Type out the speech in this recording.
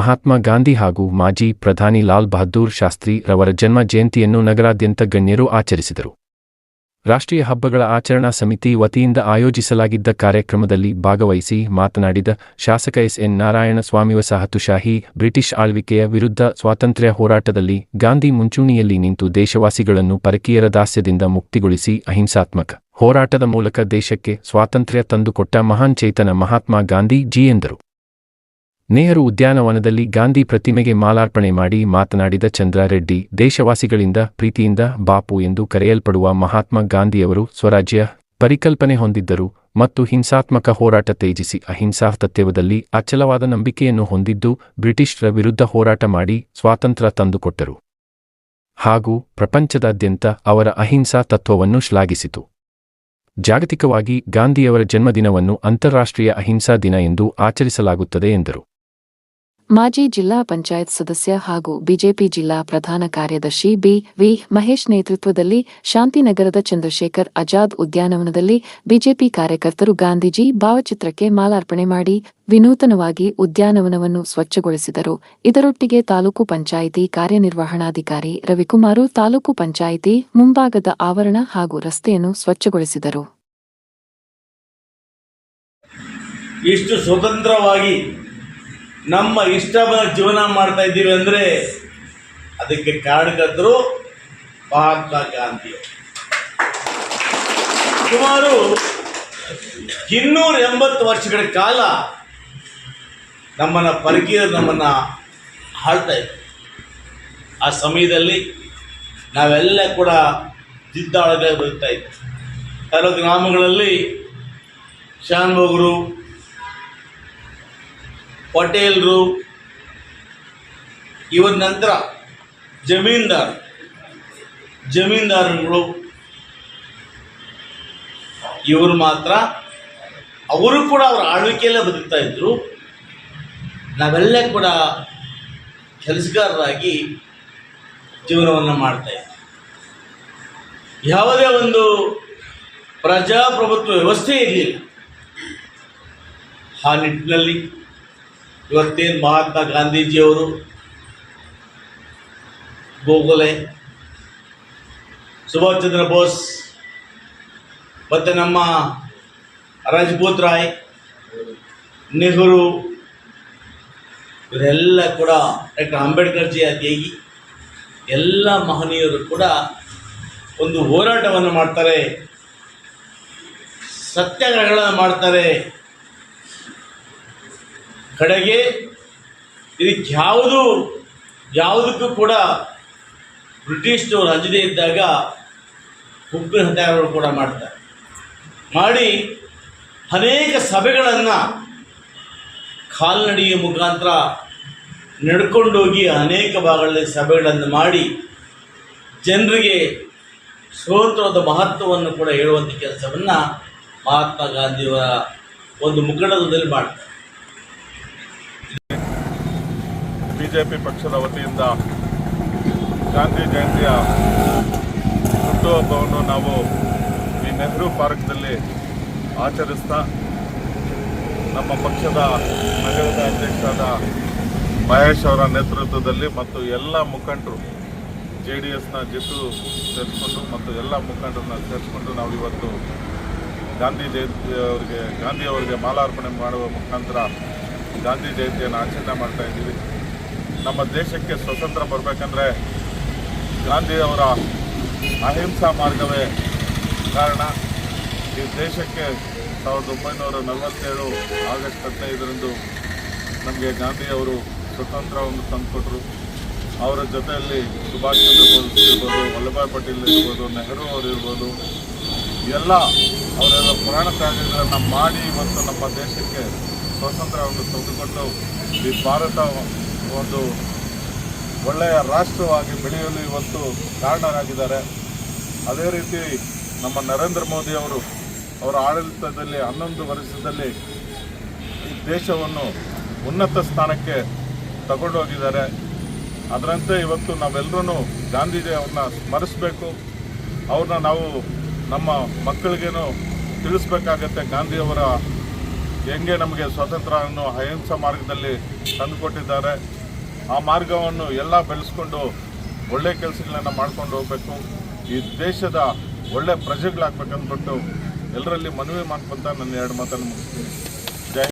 ಮಹಾತ್ಮ ಗಾಂಧಿ ಹಾಗೂ ಮಾಜಿ ಪ್ರಧಾನಿ ಲಾಲ್ ಬಹದ್ದೂರ್ ಶಾಸ್ತ್ರಿ ರವರ ಜನ್ಮ ಜಯಂತಿಯನ್ನು ನಗರಾದ್ಯಂತ ಗಣ್ಯರು ಆಚರಿಸಿದರು. ರಾಷ್ಟ್ರೀಯ ಹಬ್ಬಗಳ ಆಚರಣಾ ಸಮಿತಿ ವತಿಯಿಂದ ಆಯೋಜಿಸಲಾಗಿದ್ದ ಕಾರ್ಯಕ್ರಮದಲ್ಲಿ ಭಾಗವಹಿಸಿ ಮಾತನಾಡಿದ ಶಾಸಕ ಎಸ್ ಎನ್ ನಾರಾಯಣ ಸ್ವಾಮಿ ವಸಾಹತುಶಾಹಿ ಬ್ರಿಟಿಷ್ ಆಳ್ವಿಕೆಯ ವಿರುದ್ಧ ಸ್ವಾತಂತ್ರ್ಯ ಹೋರಾಟದಲ್ಲಿ ಗಾಂಧಿ ಮುಂಚೂಣಿಯಲ್ಲಿ ನಿಂತು ದೇಶವಾಸಿಗಳನ್ನು ಪರಕೀಯರ ದಾಸ್ಯದಿಂದ ಮುಕ್ತಿಗೊಳಿಸಿ ಅಹಿಂಸಾತ್ಮಕ ಹೋರಾಟದ ಮೂಲಕ ದೇಶಕ್ಕೆ ಸ್ವಾತಂತ್ರ್ಯ ತಂದುಕೊಟ್ಟ ಮಹಾನ್ ಚೇತನ ಮಹಾತ್ಮ ಗಾಂಧಿ ಜಿ ಎಂದರು. ನೆಹರು ಉದ್ಯಾನವನದಲ್ಲಿ ಗಾಂಧಿ ಪ್ರತಿಮೆಗೆ ಮಾಲಾರ್ಪಣೆ ಮಾಡಿ ಮಾತನಾಡಿದ ಚಂದ್ರಾರೆಡ್ಡಿ, ದೇಶವಾಸಿಗಳಿಂದ, ಪ್ರೀತಿಯಿಂದ ಬಾಪು ಎಂದು ಕರೆಯಲ್ಪಡುವ ಮಹಾತ್ಮ ಗಾಂಧಿಯವರು ಸ್ವರಾಜ್ಯ ಪರಿಕಲ್ಪನೆ ಹೊಂದಿದ್ದರು ಮತ್ತು ಹಿಂಸಾತ್ಮಕ ಹೋರಾಟ ತೇಜಿಸಿ ಅಹಿಂಸಾ ತತ್ವದಲ್ಲಿ ಅಚಲವಾದ ನಂಬಿಕೆಯನ್ನು ಹೊಂದಿದ್ದು ಬ್ರಿಟಿಷರ ವಿರುದ್ಧ ಹೋರಾಟ ಮಾಡಿ ಸ್ವಾತಂತ್ರ್ಯ ತಂದುಕೊಟ್ಟರು. ಹಾಗೂ ಪ್ರಪಂಚದಾದ್ಯಂತ ಅವರ ಅಹಿಂಸಾ ತತ್ವವನ್ನು ಶ್ಲಾಘಿಸಿತು. ಜಾಗತಿಕವಾಗಿ ಗಾಂಧಿಯವರ ಜನ್ಮದಿನವನ್ನು ಅಂತಾರಾಷ್ಟ್ರೀಯ ಅಹಿಂಸಾ ದಿನ ಎಂದು ಆಚರಿಸಲಾಗುತ್ತದೆ ಎಂದರು. ಮಾಜಿ ಜಿಲ್ಲಾ ಪಂಚಾಯತ್ ಸದಸ್ಯ ಹಾಗೂ ಬಿಜೆಪಿ ಜಿಲ್ಲಾ ಪ್ರಧಾನ ಕಾರ್ಯದರ್ಶಿ ಬಿ ವಿ ಮಹೇಶ್ ನೇತೃತ್ವದಲ್ಲಿ ಶಾಂತಿನಗರದ ಚಂದ್ರಶೇಖರ್ ಆಜಾದ್ ಉದ್ಯಾನವನದಲ್ಲಿ ಬಿಜೆಪಿ ಕಾರ್ಯಕರ್ತರು ಗಾಂಧೀಜಿ ಭಾವಚಿತ್ರಕ್ಕೆ ಮಾಲಾರ್ಪಣೆ ಮಾಡಿ ವಿನೂತನವಾಗಿ ಉದ್ಯಾನವನವನ್ನು ಸ್ವಚ್ಛಗೊಳಿಸಿದರು. ಇದರೊಟ್ಟಿಗೆ ತಾಲೂಕು ಪಂಚಾಯಿತಿ ಕಾರ್ಯನಿರ್ವಹಣಾಧಿಕಾರಿ ರವಿಕುಮಾರು, ತಾಲೂಕು ಪಂಚಾಯಿತಿ ಮುಂಭಾಗದ ಆವರಣ ಹಾಗೂ ರಸ್ತೆಯನ್ನು ಸ್ವಚ್ಛಗೊಳಿಸಿದರು. ಇಷ್ಟು ಸ್ವತಂತ್ರವಾಗಿ ನಮ್ಮ ಇಷ್ಟ ಜೀವನ ಮಾಡ್ತಾ ಇದ್ದೀವಿ ಅಂದರೆ ಅದಕ್ಕೆ ಕಾರಣಕರ್ತರು ಮಹಾತ್ಮ ಗಾಂಧಿ. ಸುಮಾರು ಇನ್ನೂರ ಎಂಬತ್ತು ವರ್ಷಗಳ ಕಾಲ ನಮ್ಮನ್ನು ಪರಕೀಯರು ನಮ್ಮನ್ನು ಆಳ್ತಾ ಇದ್ರು. ಆ ಸಮಯದಲ್ಲಿ ನಾವೆಲ್ಲ ಕೂಡ ಜಿದ್ದಾಳದಲ್ಲಿ ಬದುಕ್ತಾ ಇದ್ವಿ. ಕೆಲವು ಗ್ರಾಮಗಳಲ್ಲಿ ಶಾನ್ಭೋಗರು ಪಟೇಲ್ರು ಇವರ ನಂತರ ಜಮೀನ್ದಾರ್, ಜಮೀನ್ದಾರರುಗಳು ಇವರು ಮಾತ್ರ, ಅವರು ಕೂಡ ಅವರ ಆಳ್ವಿಕೆಯಲ್ಲೇ ಬದುಕ್ತಾ ಇದ್ದರು ನಾವೆಲ್ಲ ಕೂಡ ಕೆಲಸಗಾರರಾಗಿ ಜೀವನವನ್ನು ಮಾಡ್ತಾ ಇದ್ವಿ. ಯಾವುದೇ ಒಂದು ಪ್ರಜಾಪ್ರಭುತ್ವ ವ್ಯವಸ್ಥೆ ಇರಲಿಲ್ಲ. ಆ ನಿಟ್ಟಿನಲ್ಲಿ ಇವತ್ತೇನು ಮಹಾತ್ಮ ಗಾಂಧೀಜಿಯವರು? ಗೋಖಲೆ ಸುಭಾಷ್ ಚಂದ್ರ ಬೋಸ್. ಮತ್ತು ನಮ್ಮ ರಾಜ್ಪೂತ್ ರಾಯ್, ನೆಹರು. ಇವರೆಲ್ಲ ಕೂಡ ಡಾಕ್ಟರ್ ಅಂಬೇಡ್ಕರ್ ಜಿ ಆದಿಯಾಗಿ ಎಲ್ಲ ಮಹನೀಯರು ಕೂಡ ಒಂದು ಹೋರಾಟವನ್ನು ಮಾಡ್ತಾರೆ. ಸತ್ಯಾಗ್ರಹಗಳನ್ನು ಮಾಡ್ತಾರೆ. ಕಡೆಗೆ ಇದಕ್ಕೆ ಯಾವುದು, ಯಾವುದಕ್ಕೂ ಕೂಡ ಬ್ರಿಟಿಷ್ನವರು ಅಂಜದೇ ಇದ್ದಾಗ ಉಗ್ರ ಹತ್ಯಾರಗಳು ಕೂಡ ಮಾಡ್ತಾರೆ. ಮಾಡಿ ಅನೇಕ ಸಭೆಗಳನ್ನು ಕಾಲ್ನಡಿಯ ಮುಖಾಂತರ ನಡ್ಕೊಂಡೋಗಿ ಅನೇಕ ಭಾಗಗಳಲ್ಲಿ ಸಭೆಗಳನ್ನು ಮಾಡಿ ಜನರಿಗೆ ಸ್ವತಂತ್ರದ ಮಹತ್ವವನ್ನು ಕೂಡ ಹೇಳುವಂಥ ಕೆಲಸವನ್ನು ಮಹಾತ್ಮ ಗಾಂಧಿಯವರ ಒಂದು ಮುಖಂಡದಲ್ಲಿ ಮಾಡ್ತಾರೆ. ಬಿಜೆಪಿ ಪಕ್ಷದ ವತಿಯಿಂದ ಗಾಂಧಿ ಜಯಂತಿಯ ಹುಟ್ಟುಹಬ್ಬವನ್ನು ನಾವು ಈ ನೆಹರು ಪಾರ್ಕ್ನಲ್ಲಿ ಆಚರಿಸ್ತಾ ನಮ್ಮ ಪಕ್ಷದ ನಗರದ ಅಧ್ಯಕ್ಷರಾದ ಮಹೇಶ್ ಅವರ ನೇತೃತ್ವದಲ್ಲಿ ಮತ್ತು ಎಲ್ಲ ಮುಖಂಡರು ಜೆ ಡಿ ಎಸ್ನ ಜಿತ್ತು ಸೇರಿಸ್ಕೊಂಡು ಮತ್ತು ಎಲ್ಲ ಮುಖಂಡರನ್ನ ಸೇರಿಸ್ಕೊಂಡು ನಾವು ಇವತ್ತು ಗಾಂಧಿ ಜಯಂತಿ ಅವರಿಗೆ, ಗಾಂಧಿ ಅವರಿಗೆ ಮಾಲಾರ್ಪಣೆ ಮಾಡುವ ಮುಖಾಂತರ ಗಾಂಧಿ ಜಯಂತಿಯನ್ನು ಆಚರಣೆ ಮಾಡ್ತಾ ಇದ್ದೀವಿ. ನಮ್ಮ ದೇಶಕ್ಕೆ ಸ್ವತಂತ್ರ ಬರಬೇಕಂದ್ರೆ ಗಾಂಧಿಯವರ ಅಹಿಂಸಾ ಮಾರ್ಗವೇ ಕಾರಣ. ಈ ದೇಶಕ್ಕೆ ಸಾವಿರದ ಒಂಬೈನೂರ ನಲವತ್ತೇಳು ಆಗಸ್ಟ್ ಹದಿನೈದರಂದು ನಮಗೆ ಗಾಂಧಿಯವರು ಸ್ವತಂತ್ರವನ್ನು ತಂದುಕೊಟ್ರು. ಅವರ ಜೊತೆಯಲ್ಲಿ ಸುಭಾಷ್ ಚಂದ್ರ ಬೋಸ್ ಇರ್ಬೋದು, ವಲ್ಲಭಾಯ್ ಪಟೇಲ್ ಇರ್ಬೋದು, ನೆಹರು ಅವರು ಇರ್ಬೋದು, ಎಲ್ಲ ಅವರೆಲ್ಲ ಪುರಾಣ ಕಾರ್ಯಗಳನ್ನು ಮಾಡಿ ಇವತ್ತು ನಮ್ಮ ದೇಶಕ್ಕೆ ಸ್ವಾತಂತ್ರ್ಯವನ್ನು ತಂದುಕೊಟ್ಟು ಈ ಭಾರತ ಒಂದು ಒಳ್ಳೆಯ ರಾಷ್ಟ್ರವಾಗಿ ಬೆಳೆಯಲು ಇವತ್ತು ಕಾರಣರಾಗಿದ್ದಾರೆ. ಅದೇ ರೀತಿ ನಮ್ಮ ನರೇಂದ್ರ ಮೋದಿ ಅವರು, ಅವರ ಆಡಳಿತದಲ್ಲಿ ಹನ್ನೊಂದು ವರ್ಷದಲ್ಲಿ ಈ ದೇಶವನ್ನು ಉನ್ನತ ಸ್ಥಾನಕ್ಕೆ ತಗೊಂಡೋಗಿದ್ದಾರೆ. ಅದರಂತೆ ಇವತ್ತು ನಾವೆಲ್ಲರೂ ಗಾಂಧೀಜಿ ಅವ್ರನ್ನ ಸ್ಮರಿಸಬೇಕು. ಅವ್ರನ್ನ ನಾವು ನಮ್ಮ ಮಕ್ಕಳಿಗೇನು ತಿಳಿಸ್ಬೇಕಾಗತ್ತೆ. ಗಾಂಧಿಯವರ ಹೆಂಗೆ ನಮಗೆ ಸ್ವಾತಂತ್ರ್ಯವನ್ನು ಅಹಿಂಸಾ ಮಾರ್ಗದಲ್ಲಿ ತಂದುಕೊಟ್ಟಿದ್ದಾರೆ. ಆ ಮಾರ್ಗವನ್ನು ಎಲ್ಲ ಬೆಳೆಸ್ಕೊಂಡು ಒಳ್ಳೆ ಕೆಲಸಗಳನ್ನು ಮಾಡ್ಕೊಂಡು ಹೋಗಬೇಕು. ಈ ದೇಶದ ಒಳ್ಳೆ ಪ್ರಜೆಗಳಾಗಬೇಕಂದ್ಬಿಟ್ಟು ಎಲ್ಲರಲ್ಲಿ ಮನವಿ ಮಾಡ್ಕೊಂತ ನನ್ನ ಎರಡು ಮಾತನ್ನು ಮುಗಿಸ್ತೀನಿ.